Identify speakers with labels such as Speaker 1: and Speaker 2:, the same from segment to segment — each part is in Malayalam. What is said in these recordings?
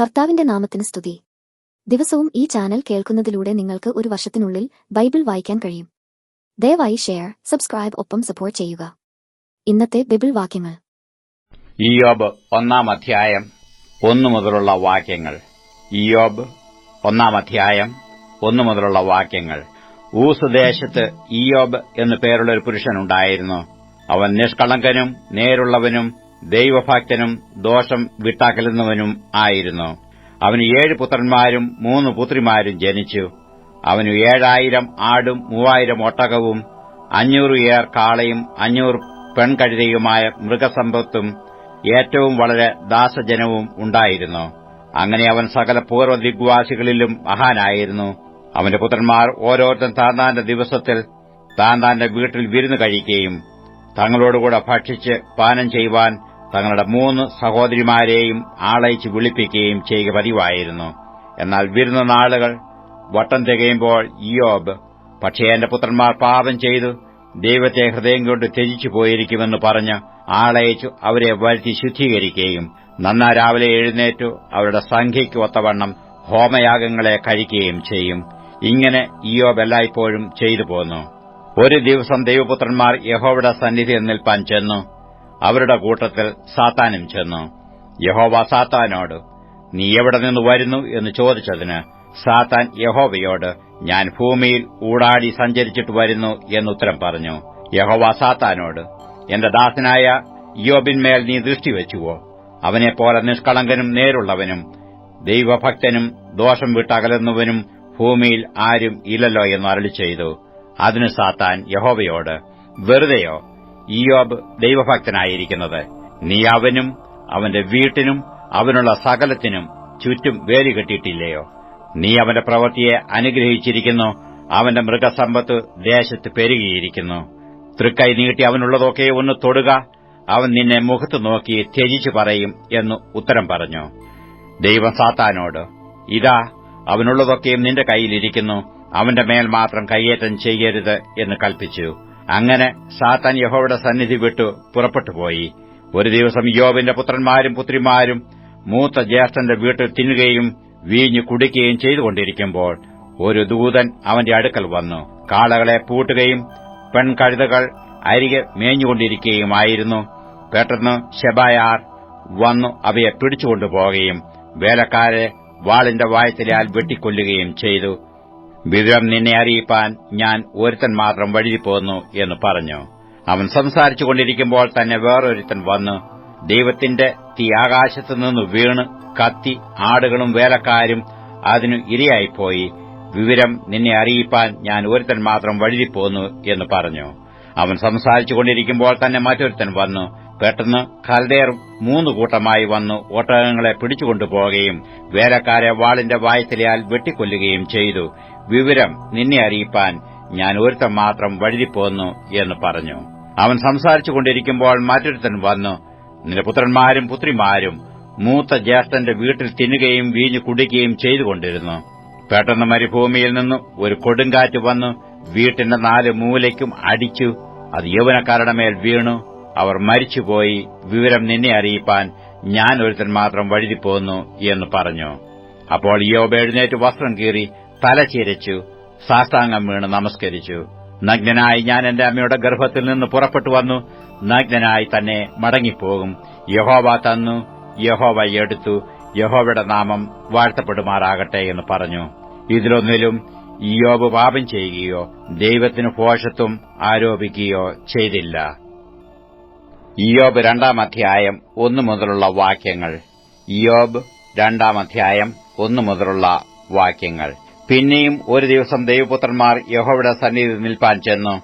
Speaker 1: കർത്താവിന്റെ നാമത്തിന് സ്തുതി. ദിവസവും ഈ ചാനൽ കേൾക്കുന്നതിലൂടെ നിങ്ങൾക്ക് ഒരു വർഷത്തിനുള്ളിൽ ബൈബിൾ വായിക്കാൻ കഴിയും. ദയവായി ഷെയർ സബ്സ്ക്രൈബ് ഒപ്പം സപ്പോർട്ട് ചെയ്യുക. ഇന്നത്തെ ബൈബിൾ വാക്യങ്ങൾ.
Speaker 2: ഇയോബ് ഒന്നാം അധ്യായം ഒന്നു മുതലുള്ള വാക്യങ്ങൾ. ഇയോബ് ഒന്നാം അധ്യായം ഒന്നു മുതലുള്ള വാക്യങ്ങൾ. ഊസ് ദേശത്ത് ഇയോബ് എന്നു പേരുള്ള ഒരു പുരുഷനുണ്ടായിരുന്നു. അവൻ നിഷ്കളങ്കനും നേരുള്ളവനും ദൈവഭക്തനും ദോഷം വിട്ടാക്കലുന്നവനും ആയിരുന്നു. അവന് ഏഴ് പുത്രന്മാരും മൂന്ന് പുത്രിമാരും ജനിച്ചു. അവന് ഏഴായിരം ആടും മൂവായിരം ഒട്ടകവും അഞ്ഞൂറ് ഏർ കാളയും അഞ്ഞൂറ് പെൺകഴുതയുമായ മൃഗസമ്പത്തും ഏറ്റവും വളരെ ദാസജനവും ഉണ്ടായിരുന്നു. അങ്ങനെ അവൻ സകല പൂർവ ദിഗ്വാസികളിലും മഹാനായിരുന്നു. അവന്റെ പുത്രന്മാർ ഓരോരുത്തൻ താന്താന്റെ ദിവസത്തിൽ താന്താന്റെ വീട്ടിൽ വിരുന്ന് കഴിക്കുകയും തങ്ങളോടുകൂടെ ഭക്ഷിച്ച് പാനം ചെയ്യുവാൻ തങ്ങളുടെ മൂന്ന് സഹോദരിമാരെയും ആളയച്ച് വിളിപ്പിക്കുകയും ചെയ്യുക പതിവായിരുന്നു. എന്നാൽ വിരുന്ന നാളുകൾ വട്ടം തികയുമ്പോൾ ഇയോബ് പക്ഷേ എന്റെ പുത്രന്മാർ പാപം ചെയ്തു ദൈവത്തെ ഹൃദയം കൊണ്ട് ത്യജിച്ചു പോയിരിക്കുമെന്ന് പറഞ്ഞ് ആളയച്ചു അവരെ വരുത്തി ശുദ്ധീകരിക്കുകയും നന്നാ രാവിലെ എഴുന്നേറ്റു അവരുടെ സംഖ്യയ്ക്ക് ഒത്തവണ്ണം ഹോമയാഗങ്ങളെ കഴിക്കുകയും ചെയ്യും. ഇങ്ങനെ ഇയോബ് എല്ലായ്പ്പോഴും ചെയ്തു പോന്നു. ഒരു ദിവസം ദൈവപുത്രന്മാർ യഹോവയുടെ സന്നിധിയിൽ നിൽപ്പാൻ ചെന്നു. അവരുടെ കൂട്ടത്തിൽ സാത്താനും ചെന്നു. യഹോവ സാത്താനോട് നീ എവിടെ നിന്ന് വരുന്നു? എന്ന് ചോദിച്ചതിന് സാത്താൻ യഹോവയോട് ഞാൻ ഭൂമിയിൽ ഊടാടി സഞ്ചരിച്ചിട്ട് വരുന്നു എന്നുത്തരം പറഞ്ഞു. യഹോവ സാത്താനോട് എന്റെ ദാസനായ യോബിന്മേൽ നീ ദൃഷ്ടിവെച്ചുവോ അവനെപ്പോലെ നിഷ്കളങ്കനും നേരുള്ളവനും ദൈവഭക്തനും ദോഷം വിട്ടകലുന്നവനും ഭൂമിയിൽ ആരും ഇല്ലല്ലോ എന്ന് അരളി ചെയ്തു അതിന് സാത്താൻ യഹോവയോട് വെറുതെയോ? ഇയോബ് ദൈവഭക്തനായിരിക്കുന്നത്. നീ അവനും അവന്റെ വീട്ടിനും അവനുള്ള സകലത്തിനും ചുറ്റും വേലി കെട്ടിയിട്ടില്ലയോ? നീ അവന്റെ പ്രവൃത്തിയെ അനുഗ്രഹിച്ചിരിക്കുന്നു അവന്റെ മൃഗസമ്പത്ത് ദേശത്ത് പെരുകിയിരിക്കുന്നു. തൃക്കൈ നീട്ടി അവനുള്ളതൊക്കെ ഒന്ന് തൊടുക അവൻ നിന്നെ മുഖത്ത് നോക്കി ത്യജിച്ചു പറയും എന്ന് ഉത്തരം പറഞ്ഞു. ദൈവം സാത്താനോട് ഇതാ അവനുള്ളതൊക്കെയും നിന്റെ കൈയിലിരിക്കുന്നു അവന്റെ മേൽ മാത്രം കയ്യേറ്റം ചെയ്യരുത് എന്ന് കൽപ്പിച്ചു. അങ്ങനെ സാത്താൻ യഹോവയുടെ സന്നിധി വിട്ടു പുറപ്പെട്ടുപോയി. ഒരു ദിവസം യോബിന്റെ പുത്രന്മാരും പുത്രിമാരും മൂത്ത ജ്യേഷ്ഠന്റെ വീട്ടിൽ തിന്നുകയും വീഞ്ഞു കുടിക്കുകയും ചെയ്തുകൊണ്ടിരിക്കുമ്പോൾ ഒരു ദൂതൻ അവന്റെ അടുക്കൽ വന്നു. കാളകളെ പൂട്ടുകയും പെൺകഴുതകൾ അരികെ മേഞ്ഞുകൊണ്ടിരിക്കുകയുമായിരുന്നു. പെട്ടെന്ന് ശബായാർ വന്നു അവയെ പിടിച്ചുകൊണ്ടുപോകുകയും വേലക്കാരെ വാളിന്റെ വായത്തിലാൽ വെട്ടിക്കൊല്ലുകയും ചെയ്തു. വിവരം നിന്നെ അറിയിപ്പാൻ ഞാൻ ഒരുത്തൻ മാത്രം വഴിയിൽ പോന്നു എന്ന് പറഞ്ഞു. അവൻ സംസാരിച്ചുകൊണ്ടിരിക്കുമ്പോൾ തന്നെ വേറൊരുത്തൻ വന്നു. ദൈവത്തിന്റെ തീ ആകാശത്തുനിന്ന് വീണ് കത്തി ആടുകളും വേലക്കാരും അതിനു ഇരയായിപ്പോയി. വിവരം നിന്നെ അറിയിപ്പാൻ ഞാൻ ഒരുത്തൻ മാത്രം വഴുതിപ്പോന്നു എന്ന് പറഞ്ഞു. അവൻ സംസാരിച്ചുകൊണ്ടിരിക്കുമ്പോൾ തന്നെ മറ്റൊരുത്തൻ വന്നു. പെട്ടെന്ന് കൽദേർ മൂന്ന് കൂട്ടമായി വന്നു. ഒട്ടകങ്ങളെ പിടിച്ചുകൊണ്ടുപോകുകയും വേലക്കാരെ വാളിന്റെ വായത്തിലയാൽ വെട്ടിക്കൊല്ലുകയും ചെയ്തു. വിവരം നിന്നെ അറിയിപ്പാൻ ഞാൻ ഒരുത്തൻ മാത്രം വഴുതിപ്പോന്നു എന്ന് പറഞ്ഞു. അവൻ സംസാരിച്ചു കൊണ്ടിരിക്കുമ്പോൾ മറ്റൊരുത്തൻ വന്നു. നിന്റെ പുത്രന്മാരും പുത്രിമാരും മൂത്ത ജ്യേഷ്ഠന്റെ വീട്ടിൽ തിന്നുകയും വീഞ്ഞു കുടിക്കുകയും ചെയ്തുകൊണ്ടിരുന്നു. പെട്ടെന്ന് മരുഭൂമിയിൽ നിന്നും ഒരു കൊടുങ്കാറ്റ് വന്നു. വീട്ടിന്റെ നാല് മൂലയ്ക്കും അടിച്ചു. അത് യൗവനക്കാരുടെ മേൽ വീണു. അവർ മരിച്ചുപോയി. വിവരം നിന്നെ അറിയിപ്പാൻ ഞാൻ ഒരുത്തൻ മാത്രം വഴുതിപ്പോന്നു എന്ന് പറഞ്ഞു. അപ്പോൾ യോബ് എഴുന്നേറ്റ് വസ്ത്രം കീറി തല ചിരച്ചു വീണ് നമസ്കരിച്ചു. നഗ്നനായി ഞാൻ എന്റെ അമ്മയുടെ ഗർഭത്തിൽ നിന്ന് പുറപ്പെട്ടു വന്നു. നഗ്നനായി തന്നെ മടങ്ങിപ്പോകും. യഹോവ തന്നു യഹോവ എടുത്തു യഹോവയുടെ നാമം വാഴ്ത്തപ്പെടുമാറാകട്ടെ എന്ന് പറഞ്ഞു. ഇതിലൊന്നിലും യോബ് പാപം ചെയ്യുകയോ ദൈവത്തിന് ഭോഷത്വം ആരോപിക്കുകയോ ചെയ്തില്ല. യോബ് രണ്ടാം അധ്യായം ഒന്നു മുതലുള്ള വാക്യങ്ങൾ. യോബ് രണ്ടാം അധ്യായം ഒന്നു മുതലുള്ള വാക്യങ്ങൾ. പിന്നെയും ഒരു ദിവസം ദൈവപുത്രന്മാർ യഹോവയുടെ സന്നിധി നിൽപ്പാൻ ചെന്നു.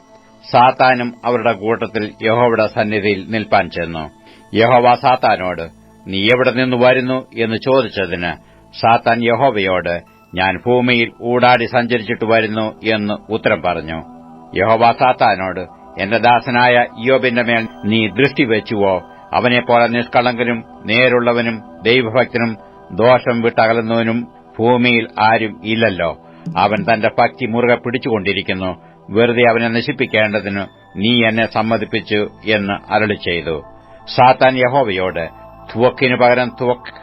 Speaker 2: സാത്താനും അവരുടെ കൂട്ടത്തിൽ യഹോവയുടെ സന്നിധിയിൽ നിൽപ്പാൻ ചെന്നു. യഹോവ സാത്താനോട് നീ എവിടെ നിന്ന് വരുന്നു? എന്ന് ചോദിച്ചതിന് സാത്താൻ യഹോവയോട് ഞാൻ ഭൂമിയിൽ ഊടാടി സഞ്ചരിച്ചിട്ട് വരുന്നു എന്ന് ഉത്തരം പറഞ്ഞു. യഹോവ സാത്താനോട് എന്റെ ദാസനായ യോബിന്റെ മേൽ നീ ദൃഷ്ടി വെച്ചുവോ? അവനെപ്പോലെ നിഷ്കളങ്കനും നേരുള്ളവനും ദൈവഭക്തനും ദോഷം വിട്ടകലുന്നവനും ഭൂമിയിൽ ആരും ഇല്ലല്ലോ. അവൻ തന്റെ ഭക്തി മുറുകെ പിടിച്ചുകൊണ്ടിരിക്കുന്നു. വെറുതെ അവനെ നശിപ്പിക്കേണ്ടതിന് നീ എന്നെ സമ്മതിപ്പിച്ചു എന്ന് അരളി ചെയ്തു. സാത്താൻ യഹോവയോട് തുവക്കിനു പകരം തുവക്ക്.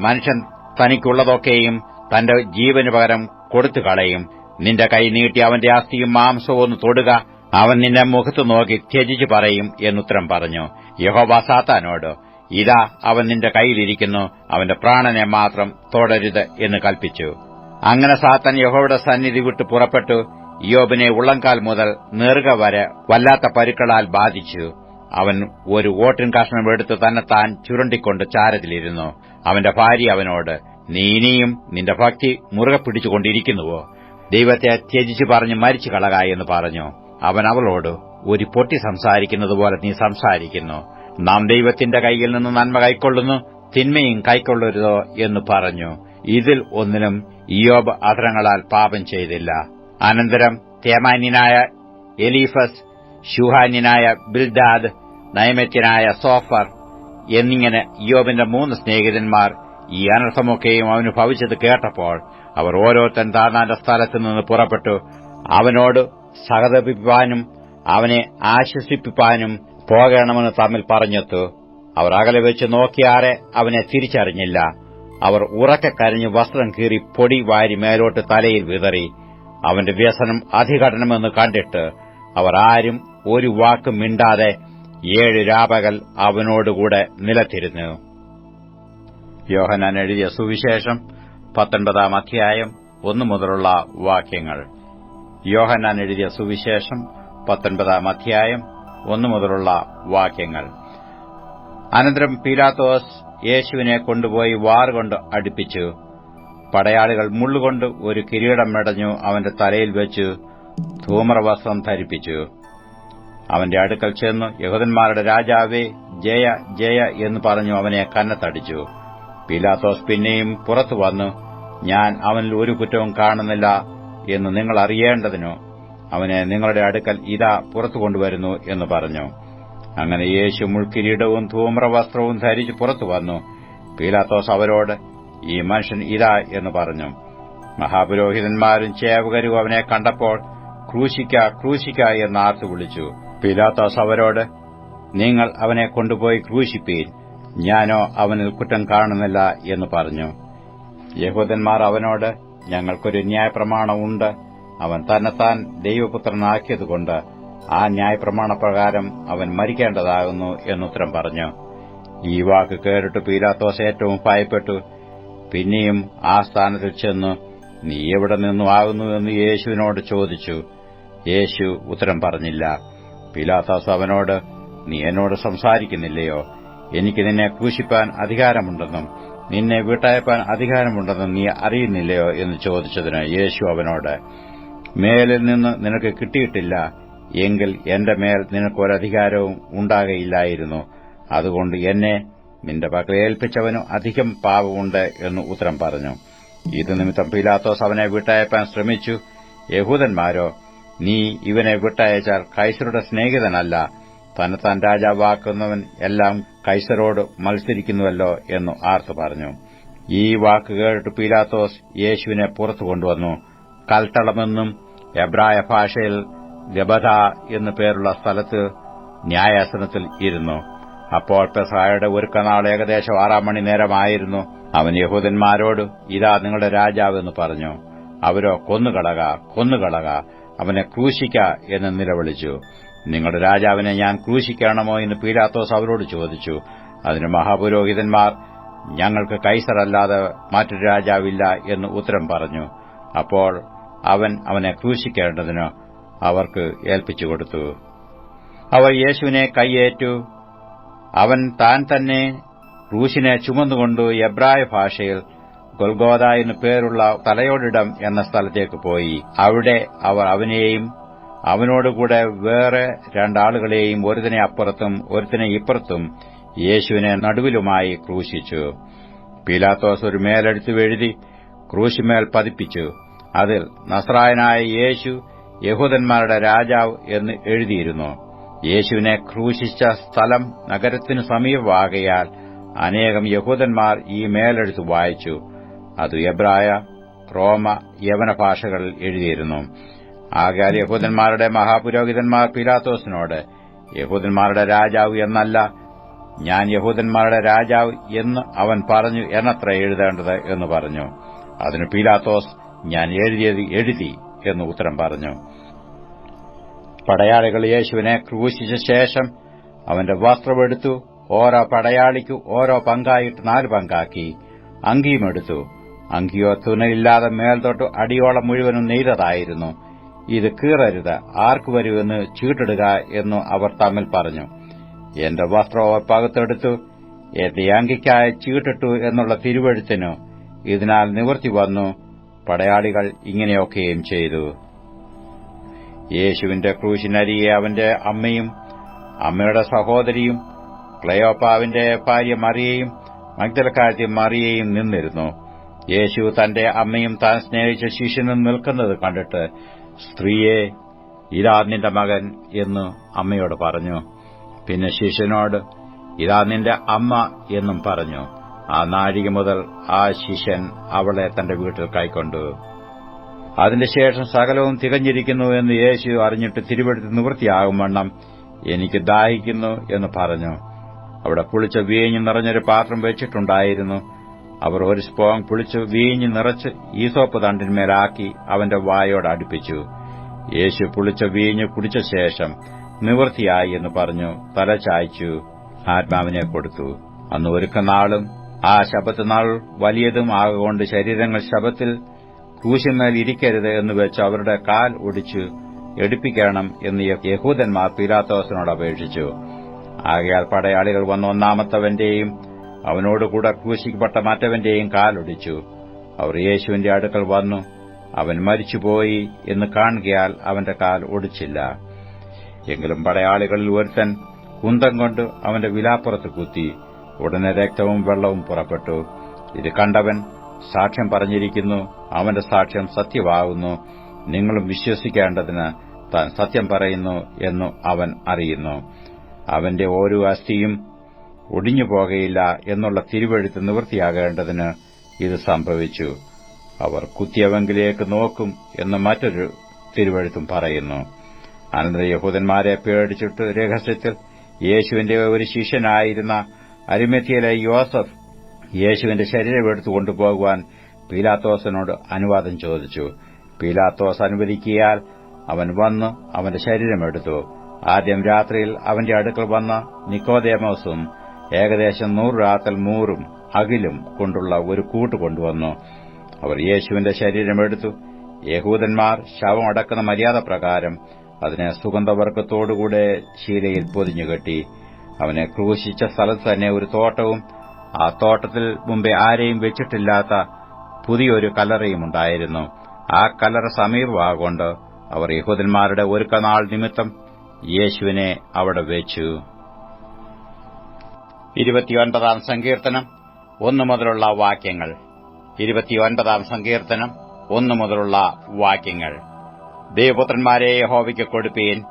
Speaker 2: മനുഷ്യൻ തനിക്കുള്ളതൊക്കെയും തന്റെ ജീവന് പകരം കൊടുത്തു കളയും നിന്റെ കൈ നീട്ടി അവന്റെ ആസ്തിയും മാംസവും ഒന്ന് തൊടുക. അവൻ നിന്നെ മുഖത്ത് നോക്കി ത്യജിച്ചു പറയും എന്നുത്തരം പറഞ്ഞു. യഹോവ സാത്താനോട് ഇതാ അവൻ നിന്റെ കൈയിലിരിക്കുന്നു അവന്റെ പ്രാണനെ മാത്രം തൊടരുത് എന്ന് കൽപ്പിച്ചു. അങ്ങനെ സാത്തൻ യഹോയുടെ സന്നിധി വിട്ട് പുറപ്പെട്ടു. യോബിനെ ഉള്ളംകാൽ മുതൽ നെറുക വരെ വല്ലാത്ത പരുക്കളാൽ ബാധിച്ചു. അവൻ ഒരു ഓട്ടിൻ കഷ്ണം എടുത്ത് തന്നെത്താൻ ചുരണ്ടിക്കൊണ്ട് ചാരത്തിലിരുന്നു. അവന്റെ ഭാര്യ അവനോട് നീ ഇനിയും നിന്റെ ഭക്തി മുറുകെ പിടിച്ചുകൊണ്ടിരിക്കുന്നുവോ? ദൈവത്തെ ത്യജിച്ചു പറഞ്ഞ് മരിച്ചു കളകായെന്ന് പറഞ്ഞു. അവൻ അവളോട് ഒരു പൊട്ടി സംസാരിക്കുന്നതുപോലെ നീ സംസാരിക്കുന്നു. നാം ദൈവത്തിന്റെ കൈയിൽ നിന്ന് നന്മ കൈക്കൊള്ളുന്നു തിന്മയും കൈക്കൊള്ളരുതോ എന്ന് പറഞ്ഞു. ഇതിൽ ഒന്നിനും ഇയോബ് അധരങ്ങളാൽ പാപം ചെയ്തില്ല. അനന്തരം തേമാന്യനായ എലീഫസ് ഷുഹാന്യനായ ബിൽദാദ് നയമത്യനായ സോഫർ എന്നിങ്ങനെ ഇയോബിന്റെ മൂന്ന് സ്നേഹിതന്മാർ ഈ അനർത്ഥമൊക്കെയും അവന് ഭവിച്ചത് കേട്ടപ്പോൾ അവർ ഓരോരുത്തൻ താന്നാന്റെ സ്ഥലത്തു നിന്ന് പുറപ്പെട്ടു. അവനോട് സഹതപിപ്പാനും അവനെ ആശ്വസിപ്പിപ്പാനും പോകണമെന്ന് തമ്മിൽ പറഞ്ഞെത്തു അവർ അകലെ വെച്ച് നോക്കിയാറെ അവനെ തിരിച്ചറിഞ്ഞില്ല. അവർ ഉറക്കെ കരഞ്ഞ് വസ്ത്രം കീറി പൊടി വാരി മേലോട്ട് തലയിൽ വിതറി. അവന്റെ വ്യസനം അധികടനമെന്ന് കണ്ടിട്ട് അവർ ആരും ഒരു വാക്കും മിണ്ടാതെ ഏഴ് രാപകൽ അവനോടുകൂടെ നിലത്തിരുന്നു. യോഹനാൻ എഴുതിയ സുവിശേഷം പത്തൊൻപതാം അധ്യായം ഒന്നു മുതലുള്ള വാക്യങ്ങൾ. യോഹനാൻ എഴുതിയ സുവിശേഷം പത്തൊൻപതാം അധ്യായം ഒന്നു മുതലുള്ള വാക്യങ്ങൾ. അനന്തരം പീലാത്തോസ് യേശുവിനെ കൊണ്ടുപോയി വാറുകൊണ്ട് അടുപ്പിച്ചു. പടയാളികൾ മുള്ളുകൊണ്ട് ഒരു കിരീടം മെടഞ്ഞു അവന്റെ തലയിൽ വെച്ച് ധൂമ്രവസ്ത്രം ധരിപ്പിച്ചു. അവന്റെ അടുക്കൽ ചെന്നു യഹൂദന്മാരുടെ രാജാവേ ജയ ജയ എന്ന് പറഞ്ഞു അവനെ കന്നത്തടിച്ചു. പീലാത്തോസ് പിന്നെയും പുറത്തു വന്നു ഞാൻ അവനിൽ ഒരു കുറ്റവും കാണുന്നില്ല എന്ന് നിങ്ങൾ അറിയേണ്ടതിനോ. അവനെ നിങ്ങളുടെ അടുക്കൽ ഇതാ പുറത്തു കൊണ്ടുവരുന്നു എന്ന് പറഞ്ഞു. അങ്ങനെ യേശു മുൾക്കിരീടവും ധൂമ്രവസ്ത്രവും ധരിച്ച് പുറത്തു വന്നു. പീലാത്തോസ് അവരോട് ഈ മനുഷ്യൻ ഇതാ എന്ന് പറഞ്ഞു. മഹാപുരോഹിതന്മാരും ചേവകരും അവനെ കണ്ടപ്പോൾ ക്രൂശിക്ക ക്രൂശിക്ക എന്ന് ആർത്തു വിളിച്ചു. പീലാത്തോസ് അവരോട് നിങ്ങൾ അവനെ കൊണ്ടുപോയി ക്രൂശിപ്പീൻ ഞാനോ അവനിൽ കുറ്റം കാണുന്നില്ല എന്ന് പറഞ്ഞു. യഹൂദന്മാർ അവനോട് ഞങ്ങൾക്കൊരു ന്യായപ്രമാണമുണ്ട് അവൻ തന്നെത്താൻ ദൈവപുത്രനാക്കിയതുകൊണ്ട് ആ ന്യായപ്രമാണപ്രകാരം അവൻ മരിക്കേണ്ടതാകുന്നു എന്നുത്തരം പറഞ്ഞു. ഈ വാക്ക് കേട്ടിട്ട് പീലാത്തോസ് ഏറ്റവും ഭയപ്പെട്ടു. പിന്നെയും ആ സ്ഥാനത്തിൽ ചെന്നു നീ എവിടെ നിന്നും ആകുന്നു എന്ന് യേശുവിനോട് ചോദിച്ചു. യേശു ഉത്തരം പറഞ്ഞില്ല. പീലാത്തോസ് അവനോട് നീ എന്നോട് സംസാരിക്കുന്നില്ലയോ? എനിക്ക് നിന്നെ ക്രൂശിപ്പാൻ അധികാരമുണ്ടെന്നും നിന്നെ വിട്ടയപ്പാൻ അധികാരമുണ്ടെന്നും നീ അറിയുന്നില്ലയോ? എന്ന് ചോദിച്ചതിന് യേശു അവനോട് മേലിൽ നിന്ന് നിനക്ക് കിട്ടിയിട്ടില്ല. എങ്കിൽ എന്റെ മേൽ നിനക്കൊരധികാരവും ഉണ്ടാകയില്ലായിരുന്നു. അതുകൊണ്ട് എന്നെ നിന്റെ പക്കൽ ഏൽപ്പിച്ചവനു അധികം പാവമുണ്ട് എന്ന് ഉത്തരം പറഞ്ഞു. ഇത് നിമിത്തം പീലാത്തോസ് അവനെ വിട്ടയപ്പാൻ ശ്രമിച്ചു. യഹൂദന്മാരോ നീ ഇവനെ വിട്ടയച്ചാൽ കൈസരുടെ സ്നേഹിതനല്ല. തന്നെത്താൻ രാജാവാക്കുന്നവൻ എല്ലാം കൈസരോട് മത്സരിക്കുന്നുവല്ലോ എന്നു ആർത്തു പറഞ്ഞു. ഈ വാക്ക് കേട്ട് പീലാത്തോസ് യേശുവിനെ പുറത്തു കൊണ്ടുവന്നു. കൽത്തളമെന്നും എബ്രായ ഭാഷയിൽ ഗബത എന്നു പേരുള്ള സ്ഥലത്ത് ന്യായാസനത്തിൽ ഇരുന്നു. അപ്പോൾ പെസായുടെ ഒരുക്കനാൾ ഏകദേശം ആറാം മണി നേരമായിരുന്നു. അവൻ യഹൂദന്മാരോട് ഇതാ നിങ്ങളുടെ രാജാവെന്ന് പറഞ്ഞു. അവരോ കൊന്നുകളക കൊന്നുകളക അവനെ ക്രൂശിക്ക എന്ന് നിലവിളിച്ചു. നിങ്ങളുടെ രാജാവിനെ ഞാൻ ക്രൂശിക്കണമോ എന്ന് പീലാത്തോസ് അവരോട് ചോദിച്ചു. അതിന് മഹാപുരോഹിതന്മാർ ഞങ്ങൾക്ക് കൈസറല്ലാതെ മറ്റൊരു രാജാവില്ല എന്ന് ഉത്തരം പറഞ്ഞു. അപ്പോൾ അവൻ അവനെ ക്രൂശിക്കേണ്ടതിന് അവർക്ക് ഏൽപ്പിച്ചുകൊടുത്തു. അവർ യേശുവിനെ കൈയേറ്റു അവൻ താൻ തന്നെ ക്രൂശിനെ ചുമന്നുകൊണ്ട് എബ്രായ ഭാഷയിൽ ഗൊൽഗോദ എന്നു പേരുള്ള തലയോടിടം എന്ന സ്ഥലത്തേക്ക് പോയി. അവിടെ അവർ അവനെയും അവനോടുകൂടെ വേറെ രണ്ടാളുകളെയും ഒരുതിനെ അപ്പുറത്തും ഒരുതിനെ ഇപ്പുറത്തും യേശുവിനെ നടുവിലുമായി ക്രൂശിച്ചു. പീലാത്തോസ് ഒരു മേലെടുത്തു എഴുതി ക്രൂശിമേൽ പതിപ്പിച്ചു. അതിൽ നസ്രായനായ യേശു യഹൂദന്മാരുടെ രാജാവ് എന്ന് എഴുതിയിരുന്നു. യേശുവിനെ ക്രൂശിച്ച സ്ഥലം നഗരത്തിനു സമീപമാകയാൽ അനേകം യഹൂദന്മാർ ഈ മേലെടുത്ത് വായിച്ചു. അത് എബ്രായ റോമ യവന ഭാഷകളിൽ എഴുതിയിരുന്നു. ആകാൽ യഹൂദന്മാരുടെ മഹാപുരോഹിതന്മാർ പിലാത്തോസിനോട് യഹൂദന്മാരുടെ രാജാവ് എന്നല്ല ഞാൻ യഹൂദന്മാരുടെ രാജാവ് എന്ന് അവൻ പറഞ്ഞു എന്നത്ര എഴുതേണ്ടത് എന്ന് പറഞ്ഞു. അതിന് പീലാത്തോസ് ഞാൻ എഴുതിയത് എഴുതി എന്ന് ഉത്തരം പറഞ്ഞു. പടയാളികൾ യേശുവിനെ ക്രൂശിച്ച ശേഷം അവന്റെ വസ്ത്രമെടുത്തു ഓരോ പടയാളിക്കു ഓരോ പങ്കായിട്ട് നാല് പങ്കാക്കി. അങ്കിയുമെടുത്തു അങ്കിയോ തുണയില്ലാതെ മേൽതൊട്ട് അടിയോളം മുഴുവനും നെയ്തതായിരുന്നു. ഇത് കീറരുത് ആർക്കു വരുമെന്ന് ചീട്ടിടുക എന്നു അവർ തമ്മിൽ പറഞ്ഞു. എന്റെ വസ്ത്രം അവർ പകുത്തെടുത്തു. എന്റെ അങ്കിക്കായി ചീട്ടിട്ടു എന്നുള്ള തിരുവഴുത്തിനു ഇതിനാൽ നിവൃത്തി വന്നു. പടയാളികൾ ഇങ്ങനെയൊക്കെയും ചെയ്തു. യേശുവിന്റെ ക്രൂശിനരിയെ അവന്റെ അമ്മയും അമ്മയുടെ സഹോദരിയും ക്ലയോപ്പാവിന്റെ ഭാര്യ മറിയയും മഗ്ദലക്കാരത്തി മറിയയും നിന്നിരുന്നു. യേശു തന്റെ അമ്മയും താൻ സ്നേഹിച്ച ശിഷ്യനും നിൽക്കുന്നത് കണ്ടിട്ട് സ്ത്രീയെ ഇതാ നിന്റെ മകൻ എന്ന് അമ്മയോട് പറഞ്ഞു. പിന്നെ ശിഷ്യനോട് ഇതാ നിന്റെ അമ്മ എന്നും പറഞ്ഞു. ആ നാഴിക മുതൽ ആ ശിഷ്യൻ അവളെ തന്റെ വീട്ടിൽ കൈക്കൊണ്ടു. അതിനുശേഷം ശേഷം സകലവും തികഞ്ഞിരിക്കുന്നു എന്ന് യേശു അറിഞ്ഞിട്ട് തിരുവെടുത്ത് നിവൃത്തിയാകും വണ്ണം എനിക്ക് ദാഹിക്കുന്നു എന്ന് പറഞ്ഞു. അവിടെ പുളിച്ച വീഞ്ഞ് നിറഞ്ഞൊരു പാത്രം വെച്ചിട്ടുണ്ടായിരുന്നു. അവർ ഒരു സ്പോങ് പുളിച്ച് വീഞ്ഞ് നിറച്ച് ഈസോപ്പ് തണ്ടിന്മേലാക്കി അവന്റെ വായോട് അടുപ്പിച്ചു. യേശു പുളിച്ച വീഞ്ഞ് കുടിച്ച ശേഷം നിവൃത്തിയായി എന്ന് പറഞ്ഞു. തല ചായ്ച്ചു. ആത്മാവിനെ കൊടുത്തു. അന്ന് ഒരുക്കനാളും ആ ശബത്ത് നാൾ വലിയതും ആകൊണ്ട് ശരീരങ്ങൾ ശബത്തിൽ ക്രൂശിന്മേൽ ഇരിക്കരുത് എന്ന് വെച്ച് അവരുടെ കാൽ ഒടിച്ച് എടുപ്പിക്കണം എന്ന് യഹൂദന്മാർ പീലാത്തോസിനോട് അപേക്ഷിച്ചു. ആകയാൽ പടയാളികൾ വന്ന ഒന്നാമത്തവന്റെയും അവനോടുകൂടെ ക്രൂശിക്കപ്പെട്ട മറ്റവന്റെയും കാലൊടിച്ചു അവർ യേശുവിന്റെ അടുക്കൽ വന്നു. അവൻ മരിച്ചുപോയി എന്ന് കാണുകയാൽ അവന്റെ കാൽ ഒടിച്ചില്ല. എങ്കിലും പടയാളികളിൽ ഒരുത്തൻ കുന്തം കൊണ്ട് അവന്റെ വിലാപ്പുറത്ത് കുത്തി. ഉടനെ രക്തവും വെള്ളവും പുറപ്പെട്ടു. ഇത് കണ്ടവൻ സാക്ഷ്യം പറഞ്ഞിരിക്കുന്നു അവന്റെ സാക്ഷ്യം സത്യമാകുന്നു. നിങ്ങളും വിശ്വസിക്കേണ്ടതിന് താൻ സത്യം പറയുന്നു എന്നു അവൻ അറിയുന്നു. അവന്റെ ഓരോ അസ്ഥിയും ഒടിഞ്ഞു പോകയില്ല എന്നുള്ള തിരുവഴുത്ത് നിവൃത്തിയാകേണ്ടതിന് ഇത് സംഭവിച്ചു. അവർ കുത്തിയവെങ്കിലേക്ക് നോക്കും എന്ന് മറ്റൊരു തിരുവഴുത്തും പറയുന്നു. അനന്തര യഹൂദന്മാരെ പേടിച്ചിട്ട് രഹസ്യത്തിൽ യേശുവിന്റെ ഒരു ശിഷ്യനായിരുന്ന അരിമത്തിയിലെ യോസഫ് യേശുവിന്റെ ശരീരം എടുത്തു കൊണ്ടുപോകുവാൻ പീലാത്തോസിനോട് അനുവാദം ചോദിച്ചു. പീലാത്തോസ് അനുവദിക്കിയാൽ അവൻ വന്ന് അവന്റെ ശരീരം എടുത്തു ആദ്യം രാത്രിയിൽ അവന്റെ അടുക്കൽ വന്ന നിക്കോദേമോസും ഏകദേശം നൂറ് രാത്തൽ മൂറും അകിലും കൊണ്ടുള്ള ഒരു കൂട്ട് കൊണ്ടുവന്നു. അവർ യേശുവിന്റെ ശരീരം എടുത്തു യഹൂദന്മാർ ശവമടക്കുന്ന മര്യാദ പ്രകാരം അതിനെ സുഗന്ധവർഗത്തോടുകൂടെ ശീലയിൽ പൊതിഞ്ഞുകെട്ടി. അവനെ ക്രൂശിച്ച സ്ഥലത്ത് തന്നെ ഒരു തോട്ടവും ആ തോട്ടത്തിൽ മുമ്പേ ആരെയും വെച്ചിട്ടില്ലാത്ത പുതിയൊരു കല്ലറയും ഉണ്ടായിരുന്നു. ആ കല്ലറ സമീപമാകൊണ്ട് അവർ യഹൂദന്മാരുടെ ഒരുക്കനാൾ നിമിത്തം യേശുവിനെ അവിടെ വെച്ചു. ഇരുപത്തിയൊൻപതാം സങ്കീർത്തനം ഒന്നു മുതലുള്ള വാക്യങ്ങൾ. ഇരുപത്തിയൊൻപതാം സങ്കീർത്തനം ഒന്നു മുതലുള്ള വാക്യങ്ങൾ. ദേവപുത്രന്മാരെ യഹോവയ്ക്ക് കൊടുപ്പീൻ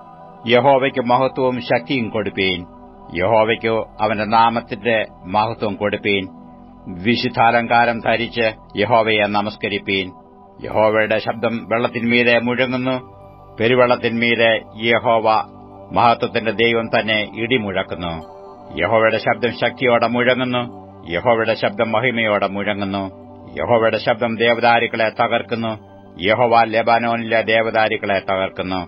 Speaker 2: യഹോവയ്ക്ക് മഹത്വവും ശക്തിയും കൊടുപ്പീൻ. യഹോവയ്ക്കു അവന്റെ നാമത്തിന്റെ മഹത്വം കൊടുപ്പീൻ. വിശുദ്ധാലങ്കാരം ധരിച്ച് യഹോവയെ നമസ്കരിപ്പീൻ. യഹോവയുടെ ശബ്ദം വെള്ളത്തിന്മീതെ മുഴങ്ങുന്നു. പെരുവെള്ളത്തിന്മീതെ യഹോവ മഹത്വത്തിന്റെ ദൈവം തന്നെ ഇടിമുഴക്കുന്നു. യഹോവയുടെ ശബ്ദം ശക്തിയോടെ മുഴങ്ങുന്നു. യഹോവയുടെ ശബ്ദം മഹിമയോടെ മുഴങ്ങുന്നു. യഹോവയുടെ ശബ്ദം ദേവദാരികളെ തകർക്കുന്നു. യഹോവ ലെബാനോനിലെ ദേവദാരികളെ തകർക്കുന്നു.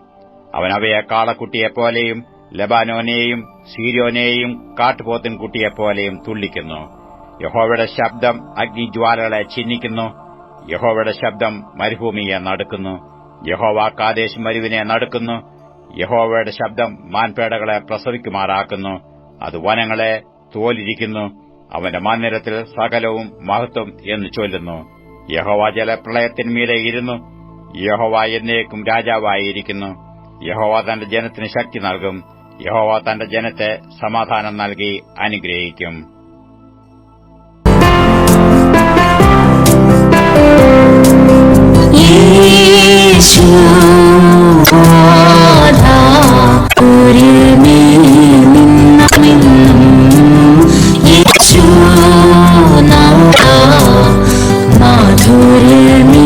Speaker 2: അവനവയെ കാളക്കുട്ടിയെപ്പോലെയും ലബാനോനെയും സീരിയോനെയും കാട്ടുപോത്തിൻ കുട്ടിയെപ്പോലെയും തുള്ളിക്കുന്നു. യഹോവയുടെ ശബ്ദം അഗ്നിജ്വാലകളെ ചിഹ്നിക്കുന്നു യഹോവയുടെ ശബ്ദം മരുഭൂമിയെ നടുക്കുന്നു. യഹോവ കാദേശ് മരുവിനെ നടുക്കുന്നു. യഹോവയുടെ ശബ്ദം മാൻപേടകളെ പ്രസവിക്കുമാറാക്കുന്നു. അത് വനങ്ങളെ തോലിരിക്കുന്നു. അവന്റെ മാന്യരത്തിൽ സകലവും മഹത്വം എന്ന് ചൊല്ലുന്നു. യഹോവ ജലപ്രളയത്തിന്മീതെ ഇരുന്നു. യഹോവ എന്നേക്കും രാജാവായിരിക്കുന്നു. യഹോവ തന്റെ ജനത്തിന് ശക്തി നൽകും. യഹോവ തന്റെ ജനത്തെ സമാധാനം നൽകി അനുഗ്രഹിക്കും.
Speaker 3: മാധുര്യമേ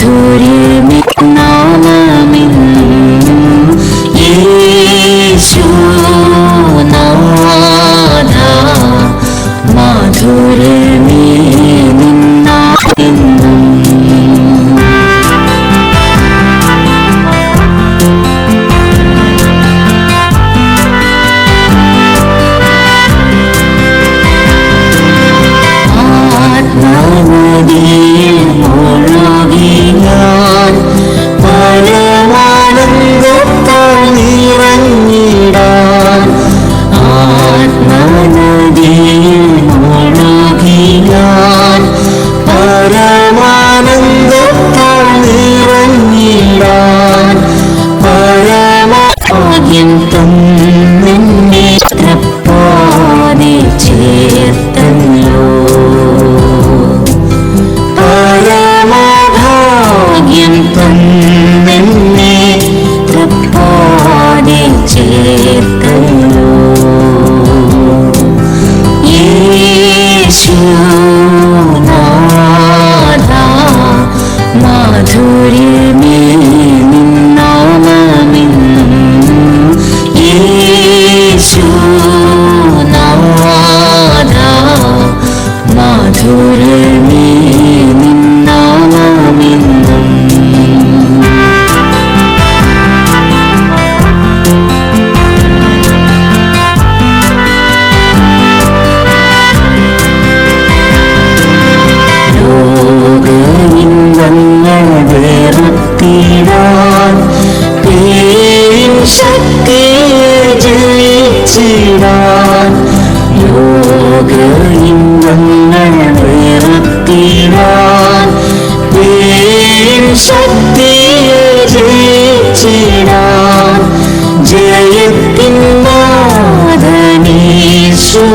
Speaker 3: മാധുര്യമേ നാമമെന്നും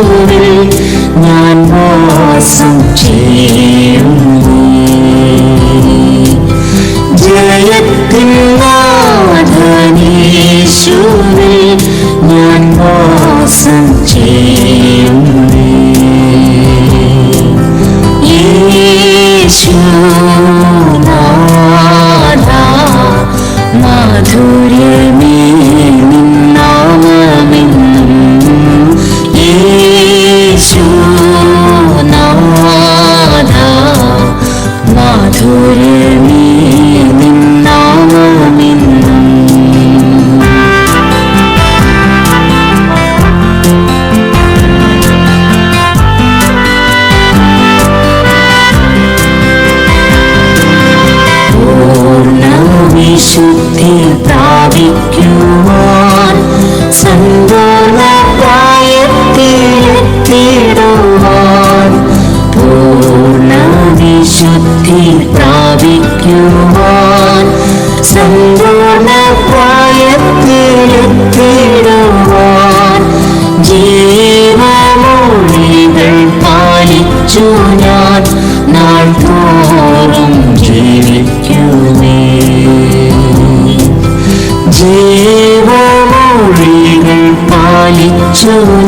Speaker 3: You. Joy.